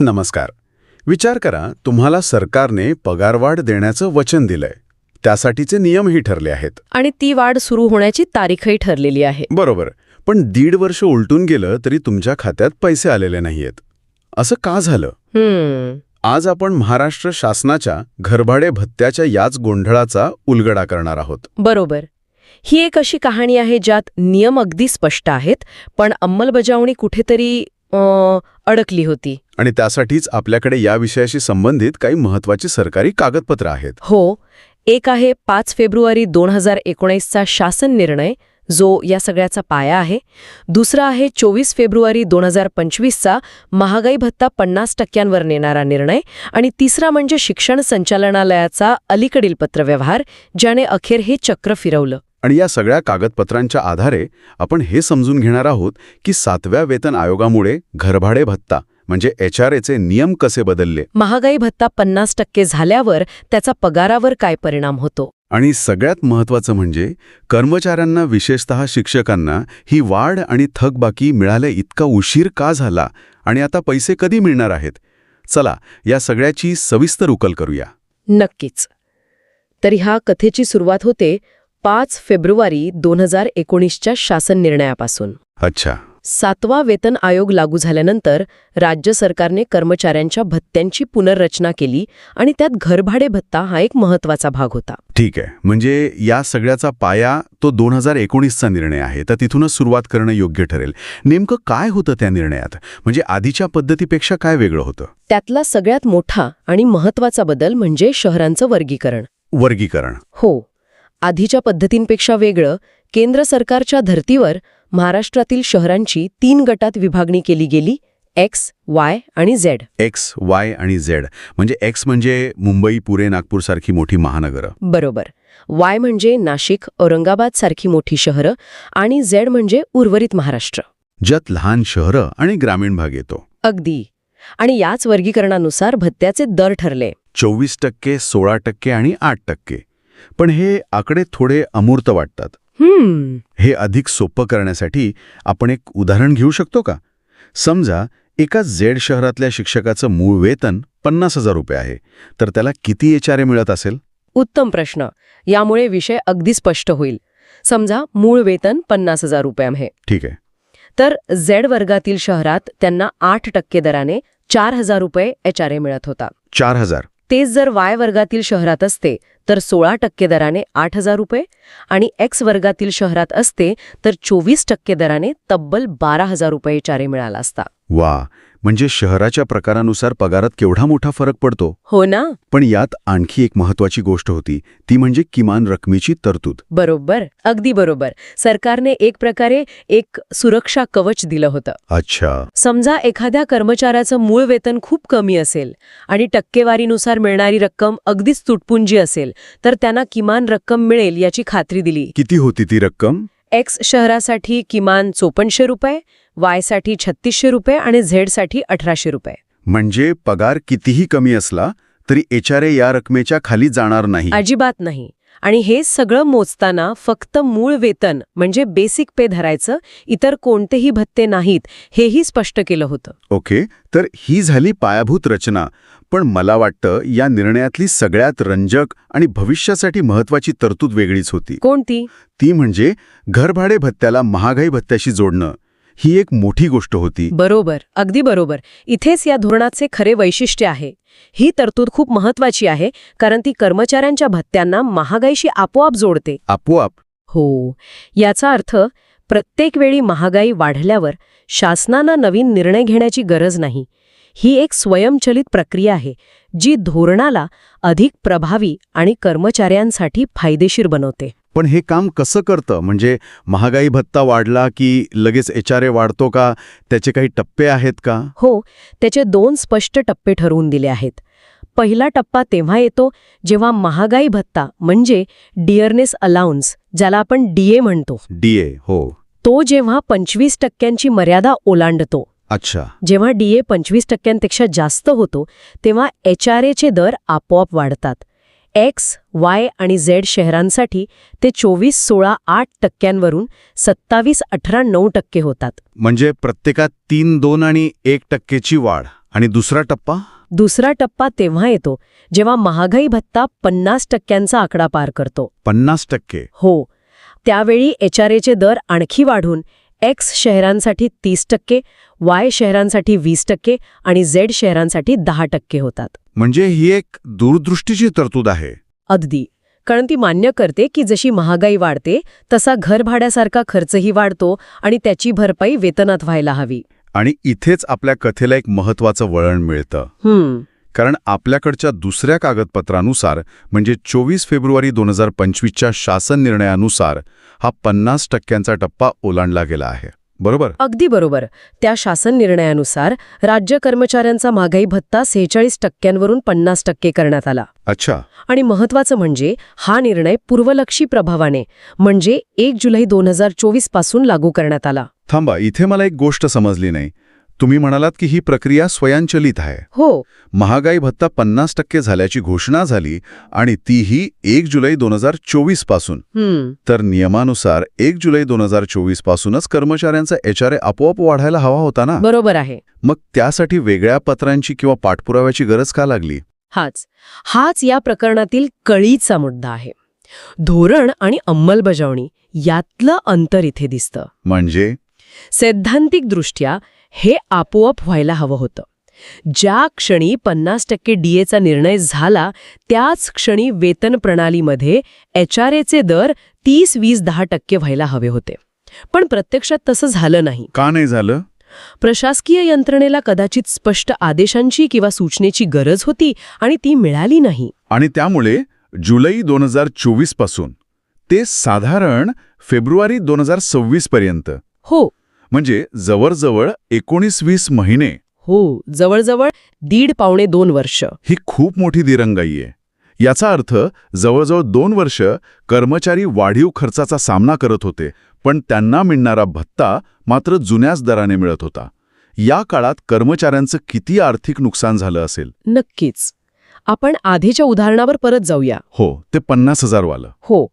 नमस्कार. विचार करा तुम्हाला सरकारने पगारवाढ देण्याचं वचन दिलंय. त्यासाठीचे नियमही ठरले आहेत. आणि ती वाढ सुरू होण्याची तारीखही ठरलेली आहे. बरोबर. पण दीड वर्ष उलटून गेलं तरी तुमच्या खात्यात पैसे आलेले नाहीयेत. असं का झालं? आज आपण महाराष्ट्र शासनाच्या घरभाडे भत्त्याच्या याच गोंधळाचा उलगडा करणार आहोत. बरोबर. ही एक अशी कहाणी आहे ज्यात नियम अगदी स्पष्ट आहेत पण अंमलबजावणी कुठेतरी अडकली होती. आणि त्यासाठीच आपल्याकडे या विषयाशी संबंधित काही महत्वाची सरकारी कागदपत्र आहेत. हो एक आहे पाच फेब्रुवारी दोन हजार एकोणीसचा शासन निर्णय जो या सगळ्याचा पाया आहे. दुसरा आहे चोवीस फेब्रुवारी दोन हजार पंचवीसचा महागाई भत्ता पन्नास टक्क्यांवर नेणारा निर्णय. आणि तिसरा म्हणजे शिक्षण संचालनालयाचा अलीकडील पत्रव्यवहार ज्याने अखेर हे चक्र फिरवलं. आणि या सगळ्या कागदपत्रांच्या आधारे आपण हे समजून घेणार आहोत की सातव्या वेतन आयोगामुळे घरभाडे भत्ता म्हणजे एच आर एचे नियम कसे बदलले? महागाई भत्ता पन्नास टक्के झाल्यावर त्याचा पगारावर काय परिणाम होतो? आणि सगळ्यात महत्त्वाचं म्हणजे कर्मचाऱ्यांना विशेषतः शिक्षकांना ही वाढ आणि थकबाकी मिळाले इतका उशीर का झाला आणि आता पैसे कधी मिळणार आहेत? चला या सगळ्याची सविस्तर उकल करूया. नक्कीच. तरी हा कथेची सुरुवात होते पाच फेब्रुवारी दोन हजार एकोणीसच्या शासन निर्णयापासून. अच्छा. सातवा वेतन आयोग लागू झाल्यानंतर राज्य सरकारने कर्मचाऱ्यांच्या भत्त्यांची पुनर्रचना केली आणि त्यात घरभाडे भत्ता हा एक महत्त्वाचा भाग होता. ठीक आहे. म्हणजे या सगळ्याचा पाया तो दोन हजार एकोणीसचा निर्णय आहे. तर तिथूनच सुरुवात करणं योग्य ठरेल. नेमकं काय होतं त्या निर्णयात? म्हणजे आधीच्या पद्धतीपेक्षा काय वेगळं होतं? त्यातला सगळ्यात मोठा आणि महत्त्वाचा बदल म्हणजे शहरांचं वर्गीकरण. वर्गीकरण. हो. आधीच्या पद्धतींपेक्षा वेगळं केंद्र सरकारच्या धर्तीवर महाराष्ट्रातील शहरांची तीन गटात विभागणी केली गेली एक्स वाय आणि झेड. एक्स वाय आणि झेड. म्हणजे एक्स म्हणजे मुंबई पुणे नागपूरसारखी मोठी महानगरं. बरोबर. वाय म्हणजे नाशिक औरंगाबाद सारखी मोठी शहरं आणि झेड म्हणजे उर्वरित महाराष्ट्र. ज्यात लहान शहरं आणि ग्रामीण भाग येतो. अगदी. आणि याच वर्गीकरणानुसार भत्त्याचे दर ठरले. चोवीस टक्के सोळा टक्के आणि आठ टक्के. पण हे आकडे थोडे अमूर्त वाटतात. हम्म. हे अधिक सोपं करण्यासाठी आपण एक उदाहरण घेऊ शकतो का? समजा एका झेड शहरातल्या शिक्षकाचं मूळ वेतन पन्नास हजार रुपये आहे. तर त्याला किती एच आर ए मिळत असेल? उत्तम प्रश्न. यामुळे विषय अगदी स्पष्ट होईल. समजा मूळ वेतन पन्नास हजार रुपये आहे. ठीक आहे. तर झेड वर्गातील शहरात त्यांना आठ टक्के दराने चार हजार रुपये एच आर ए मिळत होता. चार हजार. तेच जर वाय वर्गातील शहरात असते तर सोळा टक्के दराने आठ हजार रुपये आणि एक्स वर्गातील शहरात असते तर चोवीस टक्के दराने तब्बल बारा हजार रुपये चारे मिळाला असता. वा म्हणजे शहराच्या प्रकारानुसार पगारात केवढा मोठा फरक पडतो? हो ना. पण यात आणखी एक महत्वाची गोष्ट होती ती म्हणजे किमान रकमेची तरतूद. बरोबर अगदी बरोबर. सरकारने एक प्रकारे एक सुरक्षा कवच दिलं होतं. अच्छा. समजा एखाद्या कर्मचाऱ्याचं मूळ वेतन खूप कमी असेल आणि टक्केवारीनुसार मिळणारी रक्कम अगदीच तुटपुंजी असेल तर त्यांना किमान रक्कम मिळेल याची खात्री दिली. किती होती ती रक्कम? एक्स शहरासाठी किमान चोपन्नशे रुपये वायसाठी छत्तीसशे रुपये आणि झेडसाठी अठराशे रुपये. म्हणजे पगार कितीही कमी असला तरी एच आर ए या रकमेच्या खाली जाणार नाही. अजिबात नाही. आणि हे सगळं मोजताना फक्त मूळ वेतन म्हणजे बेसिक पे धरायचं इतर कोणतेही भत्ते नाहीत हेही स्पष्ट केलं होतं. ओके तर ही झाली पायाभूत रचना. पण मला वाटतं या निर्णयातली सगळ्यात रंजक आणि भविष्यासाठी महत्वाची तरतूद वेगळीच होती. कोणती? ती म्हणजे घरभाडे भत्त्याला महागाई भत्त्याशी जोडणं. ही एक मोठी गोष्ट होती. बरोबर अगदी बरोबर. इथेच या धोरणाचे खरे वैशिष्ट्य आहे. ही तरतूद खूप महत्वाची आहे कारण ती कर्मचाऱ्यांच्या भत्त्यांना महागाईशी आपोआप जोडते. आपोआप. हो. याचा अर्थ प्रत्येक वेळी महागाई वाढल्यावर शासनानं नवीन निर्णय घेण्याची गरज नाही. ही एक स्वयंचलित प्रक्रिया आहे जी धोरणाला अधिक प्रभावी आणि कर्मचाऱ्यांसाठी फायदेशीर बनवते. पण हे काम कसं करतं? म्हणजे महागाई भत्ता वाढला की लगेच एच आर ए वाढतो का? त्याचे काही टप्पे आहेत का? हो त्याचे दोन स्पष्ट टप्पे ठरवून दिले आहेत. पहिला टप्पा तेव्हा येतो जेव्हा महागाई भत्ता म्हणजे डिअरनेस अलाउन्स ज्याला आपण डीए म्हणतो. डीए हो. तो जेव्हा पंचवीस टक्क्यांची मर्यादा ओलांडतो. अच्छा. जेव्हा डीए पंचवीस टक्क्यांपेक्षा जास्त होतो तेव्हा एच आर एचे दर आपोआप वाढतात. एक्स वाय आणि झेड शहरांसाठी ते चोवीस सोळा आठ टक्क्यांवरून सत्तावीस अठरा नऊ टक्के होतात. म्हणजे प्रत्येकात तीन दोन आणि एक टक्केची वाढ. आणि दुसरा टप्पा? दुसरा टप्पा तेव्हा येतो जेव्हा महागाई भत्ता पन्नास टक्क्यांचा आकडा पार करतो. पन्नास टक्के. हो. त्यावेळी एच आर एचे दर आणखी वाढून एक्स शहरांसाठी तीस टक्के वाय शहरांसाठी वीस टक्के आणि झेड शहरांसाठी दहा टक्के होतात. म्हणजे ही एक दूरदृष्टीची तरतूद आहे. अगदी. कारण ती मान्य करते की जशी महागाई वाढते तसा घरभाड्यासारखा खर्चही वाढतो आणि त्याची भरपाई वेतनात व्हायला हवी. आणि इथेच आपल्या कथेला एक महत्वाचं वळण मिळतं. कारण आपल्याकडच्या दुसऱ्या कागदपत्रानुसार म्हणजे चोवीस फेब्रुवारी दोन हजार पंचवीसच्या शासन निर्णयानुसार हा पन्नास टक्क्यांचा टप्पा ओलांडला गेला आहे. बरोबर? अगदी बरोबर. त्या शासन निर्णयानुसार राज्य कर्मचाऱ्यांचा महागाई भत्ता सेहेचाळीस टक्क्यांवरून पन्नास टक्के करण्यात आला. अच्छा. आणि महत्वाचं म्हणजे हा निर्णय पूर्वलक्षी प्रभावाने म्हणजे एक जुलै दोन हजार चोवीसपासून लागू करण्यात आला. थांबा इथे मला एक गोष्ट समजली नाही. तुम्ही म्हणालात की ही प्रक्रिया स्वयंचलित आहे. हो. महागाई भत्ता पन्नास टक्के झाल्याची घोषणा झाली आणि तीही एक जुलै दोन हजार चोवीसपासून. तर नियमानुसार एक जुलै दोन हजार चोवीस पासूनच कर्मचाऱ्यांचा एचआरए आपोआप वाढायला हवा होता ना? बरोबर आहे. मग त्यासाठी वेगळ्या पत्रांची किंवा पाठपुराव्याची गरज का लागली? हाच. हाच या प्रकरणातील कळीचा मुद्दा आहे. धोरण आणि अंमलबजावणी यातलं अंतर इथे दिसतं. म्हणजे? सैद्धांतिकदृष्ट्या हे आपोआप व्हायला हवं होतं. ज्या क्षणी पन्नास टक्के डीएचा निर्णय झाला त्याच क्षणी वेतन प्रणालीमध्ये एच आर एचे दर तीस वीस दहा टक्के व्हायला हवे होते. पण प्रत्यक्षात तसं झालं नाही. का नाही झालं? प्रशासकीय यंत्रणेला कदाचित स्पष्ट आदेशांची किंवा सूचनेची गरज होती आणि ती मिळाली नाही. आणि त्यामुळे जुलै दोन हजार चोवीसपासून ते साधारण फेब्रुवारी दोन हजार सव्वीस पर्यंत. हो. म्हणजे जवळजवळ एकोणीस वीस महिने. हो जवळजवळ दीड पावणे दोन वर्ष. ही खूप मोठी दिरंगाई आहे. याचा अर्थ जवळजवळ दोन वर्ष कर्मचारी वाढीव खर्चाचा सामना करत होते पण त्यांना मिळणारा भत्ता मात्र जुन्याच दराने मिळत होता. या काळात कर्मचाऱ्यांचं किती आर्थिक नुकसान झालं असेल? नक्कीच. आपण आधीच्या उदाहरणावर परत जाऊया. हो ते पन्नास हजार वालं हो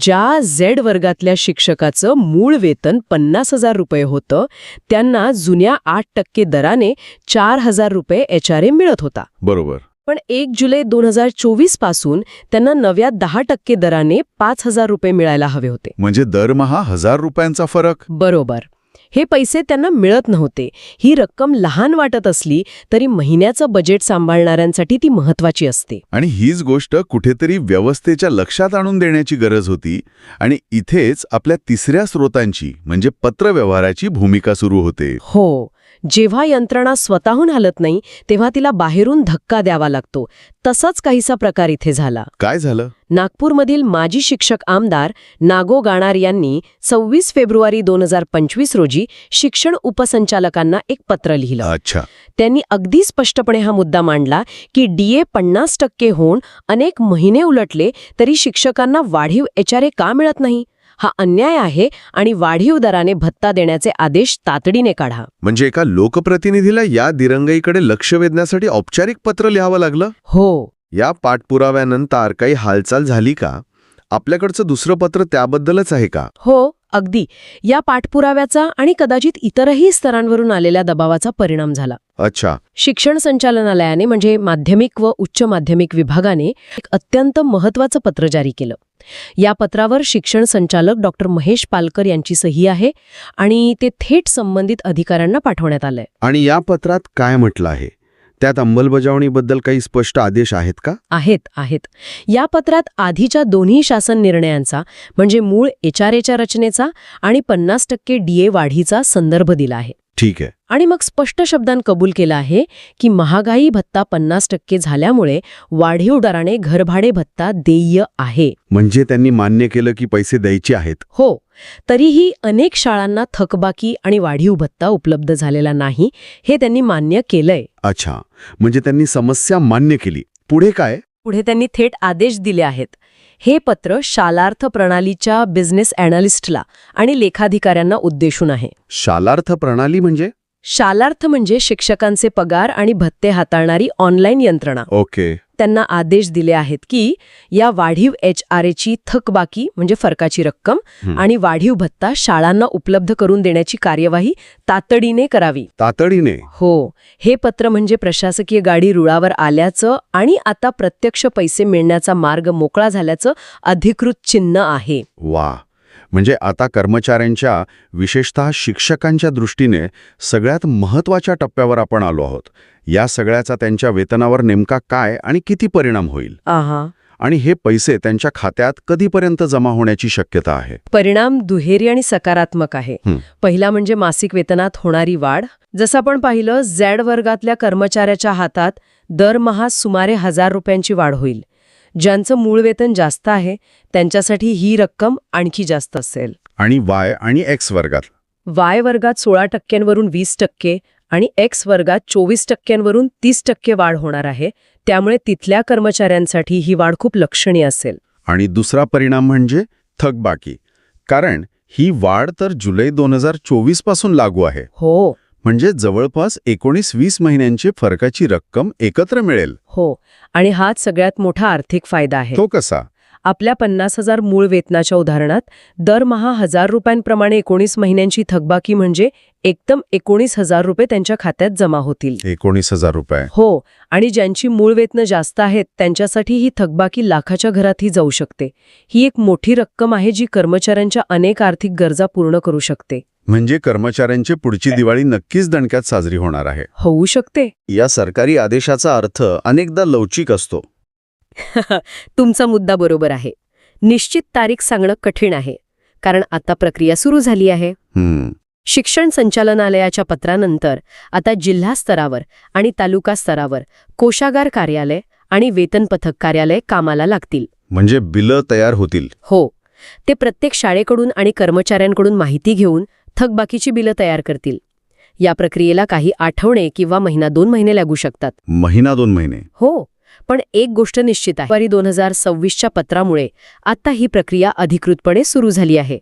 ज्या झेड वर्गातल्या शिक्षकाचं मूळ वेतन पन्नास हजार रुपये होतं त्यांना जुन्या आठ टक्के दराने चार हजार रुपये एच आर ए मिळत होता. बरोबर. पण एक जुलै दोन हजार चोवीसपासून त्यांना नव्या दहा टक्के दराने पाच हजार रुपये मिळायला हवे होते. म्हणजे दरमहा हजार रुपयांचा फरक? बरोबर. हे पैसे त्यांना मिळत नव्हते. ही रक्कम लहान वाटत असली तरी महिन्याचं बजेट सांभाळणाऱ्यांसाठी ती महत्वाची असते. आणि हीच गोष्ट कुठेतरी व्यवस्थेच्या लक्षात आणून देण्याची गरज होती आणि इथेच आपल्या तिसऱ्या स्रोतांची म्हणजे पत्रव्यवहाराची भूमिका सुरू होते. हो. जेव्हा यंत्रणा स्वतःहून हलत नाही तेव्हा तिला बाहेरून धक्का द्यावा लागतो. तसाच काहीसा प्रकार इथे झाला. काय झालं? नागपूरमधील माजी शिक्षक आमदार नागो गाणार यांनी सव्वीस फेब्रुवारी दोन हजार पंचवीस रोजी शिक्षण उपसंचालकांना एक पत्र लिहिलं. अच्छा. त्यांनी अगदी स्पष्टपणे हा मुद्दा मांडला की डीए पन्नास टक्के होऊन अनेक महिने उलटले तरी शिक्षकांना वाढीव एचआरए का मिळत नाही? हा अन्याय आहे आणि वाढीव दराने भत्ता देण्याचे आदेश तातडीने काढा. म्हणजे एका लोकप्रतिनिधीला या दिरंगाईकडे लक्ष वेधण्यासाठी औपचारिक पत्र लिहावं लागलं? हो. या पाठपुराव्यानंतर काही हालचाल झाली का? आपल्याकडचं दुसरं पत्र त्याबद्दलच आहे का? हो अगदी या पाठपुराव्याचा आणि कदाचित इतरही स्तरांवरून आलेल्या दबावाचा परिणाम झाला. अच्छा. शिक्षण संचालनालयाने म्हणजे माध्यमिक व उच्च माध्यमिक विभागाने एक अत्यंत महत्वाचं पत्र जारी केलं. या पत्रावर शिक्षण संचालक डॉक्टर महेश पालकर यांची सही आहे आणि ते थेट संबंधित अधिकाऱ्यांना पाठवण्यात आलंय. आणि या पत्रात काय म्हटलं आहे? त्यात अंमलबजावणीबद्दल काही स्पष्ट आदेश आहेत का? आहेत आहेत. या पत्रात आधीच्या दोन्ही शासन निर्णयांचा म्हणजे मूळ एच आर एच्या रचनेचा आणि पन्नास टक्के डीए वाढीचा संदर्भ दिला आहे. ठीक आहे. आणि मग स्पष्ट शब्दांत कबूल केलं आहे की महागाई भत्ता पन्नास टक्के झाल्यामुळे वाढीव दराने घरभाडे भत्ता देय आहे. म्हणजे त्यांनी मान्य केलं की पैसे द्यायचे आहेत. हो तरीही अनेक शाळांना थकबाकी आणि वाढीव भत्ता उपलब्ध झालेला नाही हे त्यांनी मान्य केलंय. अच्छा म्हणजे त्यांनी समस्या मान्य केली. पुढे काय? पुढे त्यांनी थेट आदेश दिले आहेत. हे पत्र शालार्थ प्रणालीच्या बिझनेस अॅनालिस्टला आणि लेखाधिकाऱ्यांना उद्देशून आहे. शालार्थ प्रणाली म्हणजे? शालार्थ म्हणजे शिक्षकांचे पगार आणि भत्ते हाताळणारी ऑनलाईन यंत्रणा. ओके त्यांना आदेश दिले आहेत की या वाढीव एच आर एची थकबाकी म्हणजे फरकाची रक्कम. आणि वाढीव भत्ता शाळांना उपलब्ध करून देण्याची कार्यवाही तातडीने करावी. तातडीने? हो. हे पत्र म्हणजे प्रशासकीय गाडी रुळावर आल्याचं आणि आता प्रत्यक्ष पैसे मिळण्याचा मार्ग मोकळा झाल्याचं अधिकृत चिन्ह आहे. वा. म्हणजे आता कर्मचाऱ्यांच्या विशेषतः शिक्षकांच्या दृष्टीने सगळ्यात महत्त्वाच्या टप्प्यावर आपण आलो आहोत. या सगळ्याचा त्यांच्या वेतनावर नेमका काय आणि किती परिणाम होईल? आहा. आणि हे पैसे त्यांच्या खात्यात कधीपर्यंत जमा होण्याची शक्यता आहे? परिणाम दुहेरी आणि सकारात्मक आहे. पहिला म्हणजे मासिक वेतनात होणारी वाढ. जसं आपण पाहिलं झॅड वर्गातल्या कर्मचाऱ्याच्या हातात दरमहा सुमारे हजार रुपयांची वाढ होईल. ज्यांचं मूळ वेतन जास्त आहे त्यांच्यासाठी ही रक्कम आणखी जास्त असेल. आणि वाय आणि एक्स वर्गात? वाय वर्गात सोळा टक्क्यांवरून वीस टक्के आणि एक्स वर्गात चोवीस टक्क्यांवरून तीस टक्के वाढ होणार आहे. त्यामुळे तिथल्या कर्मचाऱ्यांसाठी ही वाढ खूप लक्षणीय असेल. आणि दुसरा परिणाम म्हणजे थकबाकी. कारण ही वाढ तर जुलै दोन हजार चोवीसपासून लागू आहे. हो. म्हणजे जवळपास एकोणीस वीस महिन्यांची फरकाची रक्कम एकत्र मिळेल. हो आणि हाच सगळ्यात मोठा आर्थिक फायदा आहे. तो कसा? आपल्या पन्नास हजार मूळ वेतनाच्या उदाहरणात दरमहा हजार रुपयांप्रमाणे एकोणीस महिन्यांची थकबाकी म्हणजे एकदम एकोणीस हजार रुपये त्यांच्या खात्यात जमा होतील. एकोणीस हजार रुपये. हो आणि ज्यांची मूळ वेतनं जास्त आहेत त्यांच्यासाठी ही थकबाकी लाखाच्या घरातही जाऊ शकते. ही एक मोठी रक्कम आहे जी कर्मचाऱ्यांच्या अनेक आर्थिक गरजा पूर्ण करू शकते. म्हणजे कर्मचाऱ्यांची पुढची दिवाळी नक्कीच दणक्यात साजरी होणार आहे. होऊ शकते. या सरकारी आदेशाचा अर्थ अनेकदा लवचिक असतो. तुमचा मुद्दा बरोबर आहे. निश्चित तारीख सांगणं कठीण आहे. कारण आता प्रक्रिया सुरू झाली आहे. हम्म. शिक्षण संचालनालयाच्या पत्रानंतर आता जिल्हा स्तरावर आणि तालुका स्तरावर कोशागार कार्यालय आणि वेतन पथक कार्यालय कामाला लागतील. म्हणजे बिलं तयार होतील. हो. ते प्रत्येक शाळेकडून आणि कर्मचाऱ्यांकडून माहिती घेऊन थकबाकीची बिलं तयार करतील. या प्रक्रियेला काही आठवडे किंवा महिना दोन महिने लागू शकतात. महिना दोन महिने. हो पण एक गोष्ट निश्चित आहे. दोन हजार सव्वीसच्या पत्रामुळे आता ही प्रक्रिया अधिकृतपणे सुरू झाली आहे.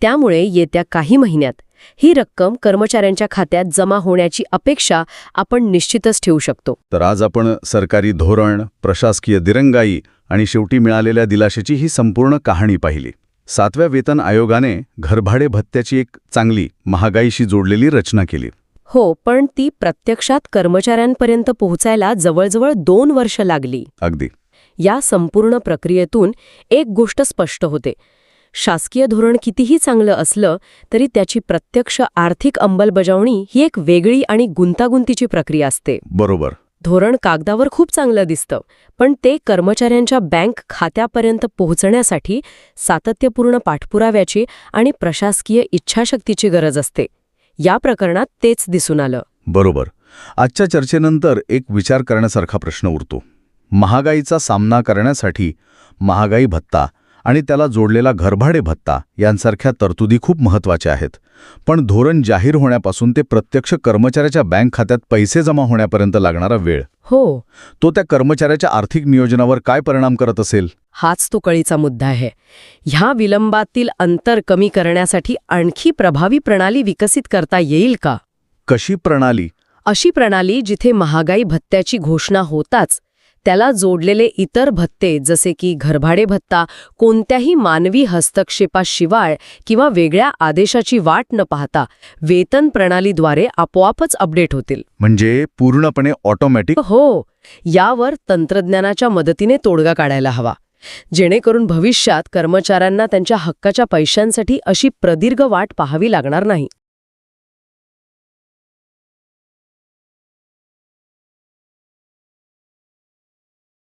त्यामुळे येत्या काही महिन्यात ही रक्कम कर्मचाऱ्यांच्या खात्यात जमा होण्याची अपेक्षा आपण निश्चितच ठेवू शकतो. तर आज आपण सरकारी धोरण प्रशासकीय दिरंगाई आणि शेवटी मिळालेल्या दिलाशेची ही संपूर्ण कहाणी पाहिली. सातव्या वेतन आयोगाने घरभाडे भत्त्याची एक चांगली महागाईशी जोडलेली रचना केली. हो पण ती प्रत्यक्षात कर्मचाऱ्यांपर्यंत पोहोचायला जवळजवळ दोन वर्ष लागली. अगदी. या संपूर्ण प्रक्रियेतून एक गोष्ट स्पष्ट होते. शासकीय धोरण कितीही चांगलं असलं तरी त्याची प्रत्यक्ष आर्थिक अंमलबजावणी ही एक वेगळी आणि गुंतागुंतीची प्रक्रिया असते. बरोबर. धोरण कागदावर खूप चांगलं दिसतं. पण ते कर्मचाऱ्यांच्या बँक खात्यापर्यंत पोहोचण्यासाठी सातत्यपूर्ण पाठपुराव्याची आणि प्रशासकीय इच्छाशक्तीची गरज असते. या प्रकरणात तेच दिसून आलं. बरोबर. आजच्या चर्चेनंतर एक विचार करण्यासारखा प्रश्न उरतो. महागाईचा सामना करण्यासाठी महागाई भत्ता आणि त्याला जोडलेला घरभाडे भत्ता यांसारख्या तरतुदी खूप महत्त्वाच्या आहेत. पण धोरण जाहीर होण्यापासून ते प्रत्यक्ष कर्मचाऱ्याच्या बँक खात्यात पैसे जमा होण्यापर्यंत लागणारा वेळ. हो. तो त्या कर्मचाऱ्याच्या आर्थिक नियोजनावर काय परिणाम करत असेल? हाच तो कळीचा मुद्दा आहे. ह्या विलंबातील अंतर कमी करण्यासाठी आणखी प्रभावी प्रणाली विकसित करता येईल का? कशी प्रणाली? अशी प्रणाली जिथे महागाई भत्त्याची घोषणा होताच त्याला जोडलेले इतर भत्ते जसे की घरभाडे भत्ता कोणत्याही मानवी हस्तक्षेपाशिवाय किंवा वेगळ्या आदेशाची वाट न पाहता वेतन प्रणालीद्वारे आपोआपच अपडेट होतील. म्हणजे पूर्णपणे ऑटोमॅटिक? हो यावर तंत्रज्ञानाच्या मदतीने तोडगा काढायला हवा. जेणेकरून भविष्यात कर्मचाऱ्यांना त्यांच्या हक्काच्या पैशांसाठी अशी प्रदीर्घ वाट पाहावी लागणार नाही.